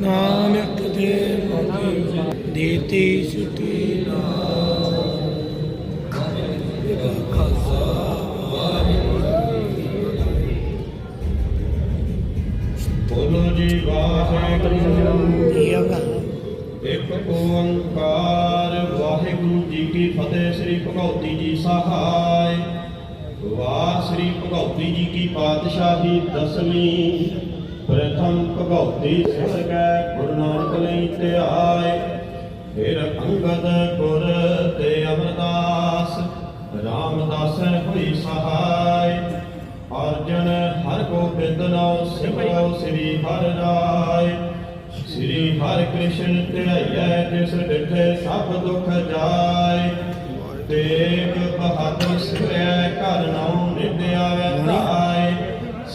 ਨਾਨਕ ਦੇ ਮੋਤੀ ਦੇਤੀ ਸੁਟੀ ਬੋਲੋ ਜੀ ਵਾਹਿਗੁਰੂ। ਇੱਕ ਓੰਕਾਰ ਵਾਰ ਸ੍ਰੀ ਭਗਉਤੀ ਜੀ ਕੀ ਪਾਤਸ਼ਾਹੀ ਦਸਵੀਂ। ਪ੍ਰਥਮ ਭਗਉਤੀ ਸਿਮਰਕੈ ਗੁਰੂ ਨਾਨਕ ਲਈ ਧਿਆਏ ਫਿਰ ਅੰਗਦ ਗੁਰ ਤੇ ਅਮਰਦਾਸ, ਰਾਮਦਾਸ ਹੋਈ ਸਹਾਇ ਅਰਜਨ ਹਰ ਗੋਬਿੰਦ ਨਾਮ ਸਿਮਰੋ ਸ੍ਰੀ ਹਰਿ ਰਾਏ। ਸ੍ਰੀ ਹਰਿ ਕ੍ਰਿਸ਼ਨ ਧਿਆਈਐ ਜਿਸ ਡਿਠੇ ਸਭ ਦੁਖ ਜਾਏ। ਤੇਗ ਬਹਾਦਰ ਸਿਮਰੈ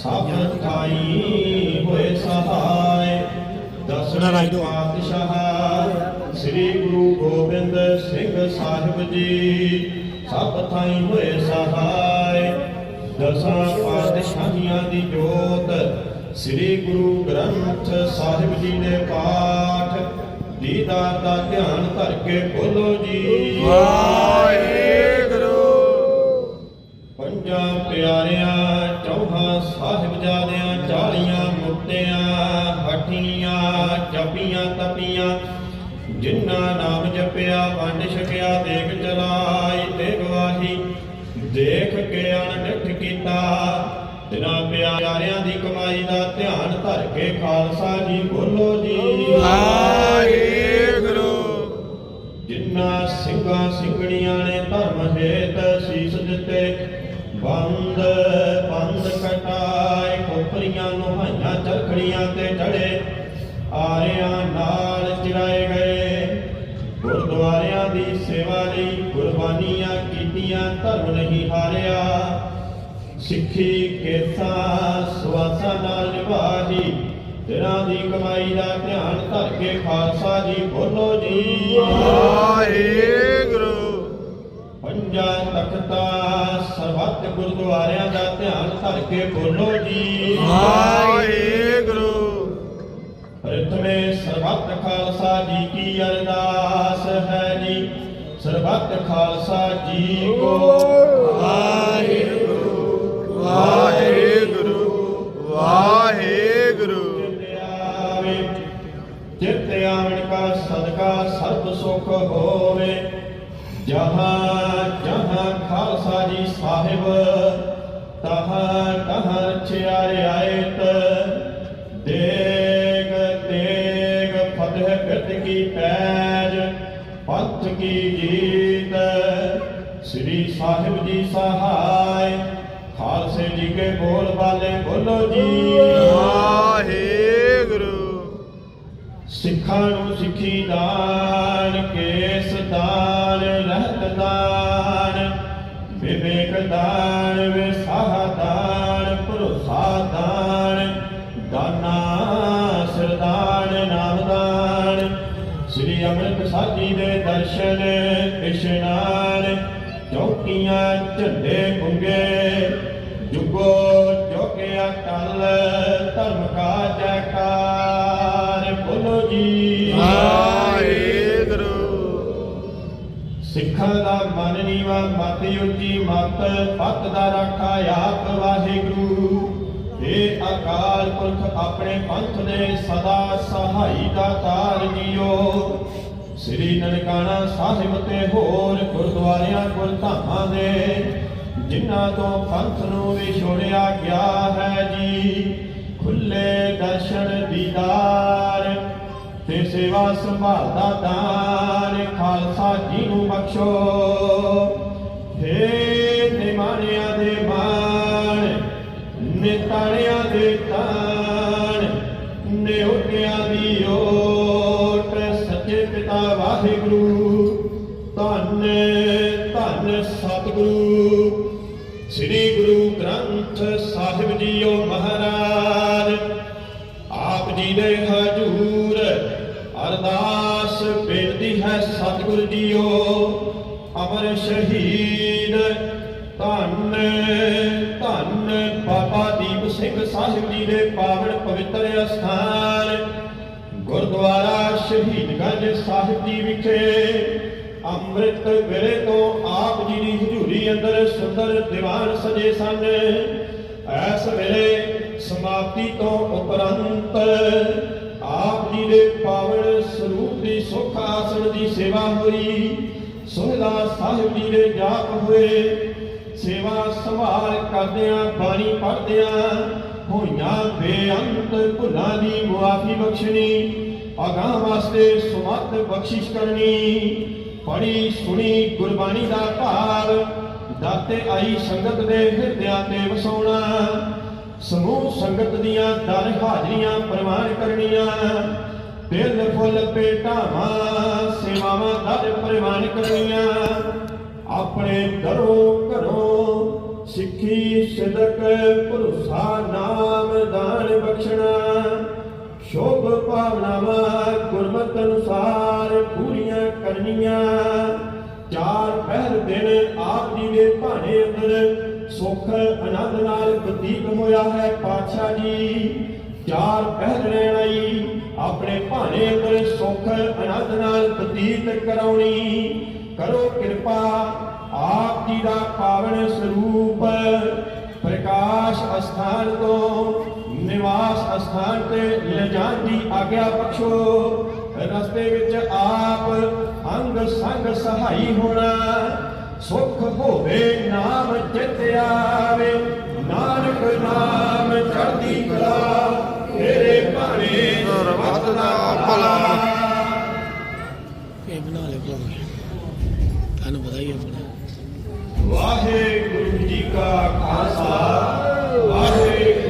ਸਭ ਥਾਈ ਹੋਏ ਸਹਾਇ ਦਸਵੇਂ ਪਾਤਸ਼ਾਹ ਸ੍ਰੀ ਗੁਰੂ ਗੋਬਿੰਦ ਸਿੰਘ ਸਾਹਿਬ ਜੀ ਸਭ ਥਾਈ ਹੋਏ ਸਹਾਇ ਦਸਾਂ ਪਾਤਸ਼ਾਹੀਆਂ ਦੀ ਜੋਤ ਸ੍ਰੀ ਗੁਰੂ ਗ੍ਰੰਥ ਸਾਹਿਬ ਜੀ ਦੇ ਪਾਠ। ਦੀਦਾਰ ਦਾ ਧਿਆਨ ਧਰ ਕੇ ਬੋਲੋ ਜੀ। ਪੰਜਾਂ ਜਪਿਆ ਵੰਡ ਛਕਿਆ ਦੇਖ ਚਲਾਈ ਤੇ ਗਵਾਹੀ ਦੇਖ ਕੇ ਅਣਡਿਠ ਕੀਤਾ। ਤਿਨਾਂ ਪਿਆਰਿਆਂ ਦੀ ਕਮਾਈ ਦਾ ਧਿਆਨ ਧਰ ਕੇ ਖਾਲਸਾ ਜੀ ਬੋਲੋ ਜੀ। ਜਿਨ੍ਹਾਂ ਸਿੰਘਾਂ ਸਿੰਘਣੀਆਂ ਨੇ ਧਰਮ ਹੇਤ ਸੀਸ ਦਿੱਤੇ ਬੰਦ ਸੇਵਾ ਲਈ ਕੁਰਬਾਨੀਆਂ ਕੀਤੀਆਂ ਧਰਮ ਨਹੀਂ ਹਾਰਿਆ। ਸਿੱਖੀ ਕੇਸਾ ਸਵਾਸਾਂ ਨਾਲ ਨਿਭਾਹੀ। ਤੇਰਾਂ ਦੀ ਕਮਾਈ ਦਾ ਧਿਆਨ ਧਰ ਕੇ ਖਾਲਸਾ ਜੀ ਬੋਲੋ ਜੀ। ਪੰਜਾਂ ਤਖਤਾ ਸਰਬੱਤ ਗੁਰਦੁਆਰਿਆਂ ਦਾ ਧਿਆਨ ਧਰ ਕੇ ਬੋਲੋ ਜੀ। ਪ੍ਰਥਮੇ ਸਰਬੱਤ ਖਾਲਸਾ ਜੀ ਕੀ ਅਰਦਾਸ ਹੈ ਜੀ। ਸਰਬੱਤ ਖਾਲਸਾ ਜੀ ਕੋ ਚਿਤ ਆਵੇ ਚਿਤ ਆਵਣ ਕਾ ਸਦਕਾ ਸਰਬ ਸੁਖ ਹੋਵੇ। ਜਹਾਂ ਜਹਾਂ ਖਾਲਸਾ ਜੀ ਸਾਹਿਬ ਤਹਾਂ ਤਹਾਂ ਰਚਿਆਰੇ ਆਇਤ। ਦੇਗ ਤੇਗ ਫਤਿਹ ਪਿਰਤ ਕੀ ਪੈਜ ਜੀ ਸਹਾਇ। ਖਾਲਸੇ ਜੀ ਕੇ ਬੋਲ ਬਾਲੇ ਬੋਲੋ ਜੀ। ਸਿੱਖਾਂ ਨੂੰ ਸਿੱਖੀ ਦਾਨ ਕੇਸ ਦਾਨ ਰਹਿਤ ਦਾਨ। ਵਿਵੇਕ ਦਾਨ ਵਿਸਾਹ ਦਾਨ ਭਰੋਸਾ ਦਾਨ। ਦਾਨਾ ਸਰਦਾਨ ਨਾਮ ਦਾਨ। ਸ੍ਰੀ ਅੰਮ੍ਰਿਤ ਸਾਜੀ ਦੇ ਦਰਸ਼ਨ ਇਸ਼ਨਾਨ। ਚੌਕੀਆਂ ਝੰਡੇ ਗੁੰਗੇ ਜੁਗੋ ਜੋਗਿਆ ਟਲ ਧਰਮ ਕਾ ਜੈਕਾਰ ਬੋਲੋ ਜੀ। ਸਿੱਖਾਂ ਦਾ ਮਨ ਨੀਵਾ ਮਤ ਉੱਚੀ ਮਤ ਪੱਤ ਦਾ ਰਾਖਾ ਆਪ ਵਾਹਿਗੁਰੂ। ਏ ਅਕਾਲ ਪੁਰਖ ਆਪਣੇ ਪੰਥ ਦੇ ਸਦਾ ਸਹਾਈ ਦਾ ਤਾਰ ਜੀਓ। ਸ੍ਰੀ ਨਨਕਾਣਾ ਸਾਹਿਬ ਤੇ ਹੋਰ ਗੁਰਦੁਆਰਿਆਂ ਗੁਰਧਾਮਾਂ ਦੇ, ਜਿਨ੍ਹਾਂ ਤੋਂ ਪੰਥ ਨੂੰ ਵਿਛੋੜਿਆ ਗਿਆ ਹੈ ਜੀ। ਖੁੱਲੇ ਦਰਸ਼ਨ ਦੀਦਾਰ ਤੇ ਸੇਵਾ ਸੰਭਾਲ ਦਾ ਦਾਨ ਖਾਲਸਾ ਜੀ ਨੂੰ ਬਖਸ਼ੋ। ਹੇ ਨਿਮਾਣਿਆਂ ਦੇ ਮਾਣ, ਨਿਤਾਣਿਆਂ ਦੇ ਤਾਣ ਨਿਉਟਿਆਂ ਦੀ ਵਾਹਿਗੁਰੂ, ਧੰਨ ਧੰਨ ਸਤਿਗੁਰੂ। ਸ੍ਰੀ ਗੁਰੂ ਗ੍ਰੰਥ ਸਾਹਿਬ ਜੀਓ ਮਹਾਰਾਜ, ਆਪ ਜੀ ਦੇ ਹਜੂਰ ਅਰਦਾਸ ਬੇਨਤੀ ਹੈ ਸਤਿਗੁਰ ਜੀਓ, ਅਮਰ ਸ਼ਹੀਦ। ਧੰਨ ਧੰਨ ਬਾਬਾ ਦੀਪ ਸਿੰਘ ਸਿੰਘ ਸਾਹਿਬ ਜੀ ਦੇ ਪਾਵਨ ਪਵਿੱਤਰ ਅਸਥਾਨ। ਗੁਰਦੁਆਰਾ ਸ਼ਹੀਦਗੰਜ ਸਾਹਿਬ ਜੀ ਵਿਖੇ ਅੰਮ੍ਰਿਤ ਵੇਲੇ ਤੋਂ ਆਪ ਜੀ ਦੀ ਹਜ਼ੂਰੀ ਅੰਦਰ ਸੁੰਦਰ ਦੀਵਾਨ ਸਜੇ ਸਨ। ਐਸ ਵੇਲੇ ਸਮਾਪਤੀ ਤੋਂ ਉਪਰੰਤ ਆਪ ਜੀ ਦੇ ਪਾਵਨ ਸਰੂਪ ਦੀ ਸੁਖ ਆਸਣ ਦੀ ਸੇਵਾ ਹੋਈ। ਸੋਹਿਲਾ ਸਾਹਿਬ ਜੀ ਦੇ ਜਾਪ ਹੋਏ। ਸੇਵਾ ਸੰਭਾਲ ਕਰਦਿਆਂ, ਬਾਣੀ ਪੜਦਿਆਂ ਹੋਈਆਂ ਬੇਅੰਤ ਭੁੱਲਾਂ ਦੀ ਮੁਆਫੀ ਬਖਸ਼ਣੀ, ਅਗਾਹ ਵਾਸਤੇ ਸੁਮਤ ਬਖਸ਼ਿਸ਼ ਕਰਨੀ। ਪੜੀ ਸੁਣੀ, ਗੁਰਬਾਣੀ ਦਾ ਭਾਵ ਦਾਤੇ ਆਈ ਸੰਗਤ ਦੇ ਹਿਰਦਿਆਂ ਤੇ ਵਸਾਉਣਾ। ਸਮੂਹ ਸੰਗਤ ਦੀਆਂ ਦਰ ਹਾਜ਼ਰੀਆਂ ਪ੍ਰਵਾਨ ਕਰਨੀਆਂ। ਦਿਲ ਫੁੱਲ ਪੇਟਾਵਾਂ ਸੇਵਾਵਾਂ ਦਰ ਪ੍ਰਵਾਨ ਕਰਨੀਆਂ। ਆਪਣੇ ਦਰੋਂ ਘਰੋਂ ਸਿੱਖੀ ਸਿਦਕ ਭਰੋਸਾ ਨਾਮ ਦਾਨ ਬਖਸ਼ਣਾ। ਸ਼ੋਭ ਭਾਵਨਾਵਾਂ ਗੁਰਮਤਿ ਅਨੁਸਾਰ ਪੂਰੀਆਂ ਕਰਨੀਆਂ। ਚਾਰ ਪਹਿਰ ਦਿਨ ਆਪ ਜੀ ਦੇ ਭਾਣੇ ਅੰਦਰ ਸੁਖ ਆਨੰਦ ਨਾਲ ਬਤੀਤ ਹੋਇਆ ਹੈ ਪਾਤਸ਼ਾਹ ਜੀ। ਚਾਰ ਪਹਿਰ ਰਹਿਣ ਆਈ, ਆਪਣੇ ਭਾਣੇ ਅੰਦਰ ਸੁਖ ਆਨੰਦ ਨਾਲ ਬਤੀਤ ਕਰਾਉਣੀ। ਕਰੋ ਕਿਰਪਾ ਦਾ ਪਾਵਨ ਸਰੂਪ ਪ੍ਰਕਾਸ਼ ਅਸਥਾਨ ਤੋਂ ਨਿਵਾਸ ਅਸਥਾਨ ਤੇ ਲਿਜਾਣ ਦੀ ਆਗਿਆ ਬਖਸ਼ੋ। ਰਸਤੇ ਵਿੱਚ ਆਪ ਅੰਗ ਸੰਗ ਸਹਾਈ ਹੋਣਾ ਸੁਖ ਹੋਵੇ ਨਾਮ ਚਿਤ ਆਵੇ। ਨਾਨਕ ਨਾਮ ਚੜ੍ਹਦੀ ਕਲਾ ਤੇਰੇ ਭਾਣੇ ਦਾ ਭਲਾ। ਇਹ ਬਣਾ ਲੈ ਭਲਾ। ਤੁਹਾਨੂੰ ਪਤਾ ਹੀ ਆਪਣਾ। ਵਾਹਿਗੁਰੂ ਜੀ ਕਾ ਖਾਲਸਾ ਵਾਹਿਗੁਰੂ